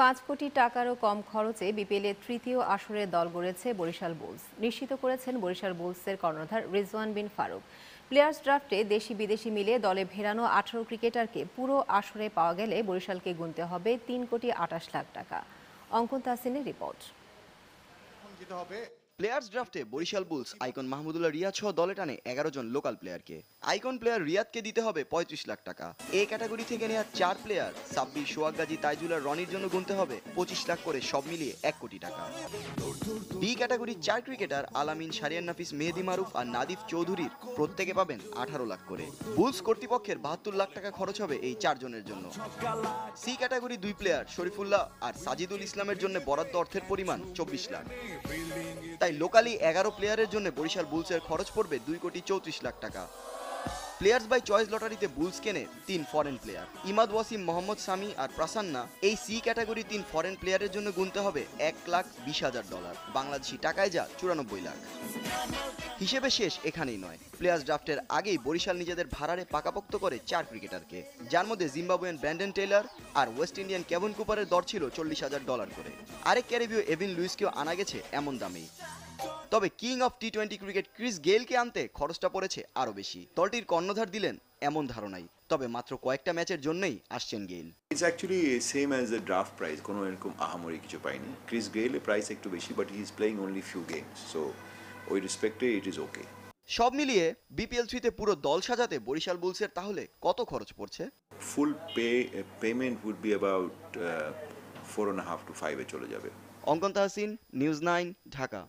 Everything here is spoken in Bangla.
পাঁচ কোটি টাকারও কম খরচে বিপিএলের তৃতীয় আসরে দল গড়েছে বরিশাল বুলস। নিশ্চিত করেছেন বরিশাল বুলসের কর্ণধার রিজওয়ান বিন ফারুক। প্লেয়ার্স ড্রাফটে দেশি বিদেশি মিলে দলে ভেড়ানো আঠারো ক্রিকেটারকে পুরো আসরে পাওয়া গেলে বরিশালকে গুনতে হবে তিন কোটি আটাশ লাখ টাকা। অঙ্কন তাসিনের রিপোর্ট। প্লেয়ার্স ড্রাফটে বরিশাল বুলস আইকন মাহমুদুল্লাহ রিয়াদ সহ দলে টানে এগারো জন লোকাল প্লেয়ারকে আইকন প্লেয়ার রিয়াদকে দিতে হবে পঁয়ত্রিশ লাখ টাকা। এ ক্যাটাগরি থেকে নেওয়া চার প্লেয়ার সাব্বির সোয়াগ গাজী, তাইজুল আর রনির জন্য গুনতে হবে পঁচিশ লাখ করে সব মিলিয়ে এক কোটি টাকা। বি ক্যাটাগরির চার ক্রিকেটার আলামিন সারিয়ান নাফিস, মেহেদি মারুফ আর নাদিফ চৌধুরীর প্রত্যেকে পাবেন আঠারো লাখ করে। বুলস কর্তৃপক্ষের বাহাত্তর লাখ টাকা খরচ হবে এই চারজনের জন্য। সি ক্যাটাগরি দুই প্লেয়ার শরীফুল্লাহ আর সাজিদুল ইসলামের জন্য বরাদ্দ অর্থের পরিমাণ চব্বিশ লাখ। তাই লোকালি এগারো প্লেয়ারের জন্য বরিশাল বুলসের খরচ পড়বে দুই কোটি চৌত্রিশ লাখ টাকা। প্লেয়ার্স বাই চয়েস লটারিতে বুলস কেনে তিন ফরেন প্লেয়ার ইমাদ ওয়াসিম, মোহাম্মদ সামি আর প্রাসান্না এই সি ক্যাটাগরি তিন ফরেন প্লেয়ারের জন্য গুনতে হবে এক লাখ বিশ হাজার ডলার বাংলাদেশি টাকায় যা চুরানব্বই লাখ। হিসেবে শেষ এখানেই নয়। প্লেয়ার্স ড্রাফটের আগেই বরিশাল নিজেদের ভাড়ারে পাকাপোক্ত করে চার ক্রিকেটারকে যার মধ্যে জিম্বাবুয়ান ব্র্যান্ডন টেইলার আর ওয়েস্ট ইন্ডিয়ান কেভন কুপারের দর ছিল চল্লিশ হাজার ডলার করে। আরেক ক্যারিবীয় এভিন লুইসকেও আনা গেছে এমন দামেই। তবে king of T twenty cricket Chris গেইলকে আনতে খরচটা পড়েছে আরও বেশি। দলটির কর্ণধার দিলেন এমন ধারণাই। তবে মাত্র কয়েকটা ম্যাচের জন্যই আসছেন Gayle. It's actually same as the draft price কোনো এরকম আহামরি কিছু পাইনি। ক্রিস গেইলের প্রাইস একটু বেশি but he is playing only few games so ওই রেসপেক্টে ইট ইজ ওকে সব মিলিয়ে বিপিএল থ্রিতে পুরো দল সাজাতে বরিশাল বুলসের তাহলে কত খরচ পড়ছে? Full pay payment would be about four and half two ফাইভে চলে যাবে। অঙ্কন তাহসিন নিউজ নাইন ঢাকা।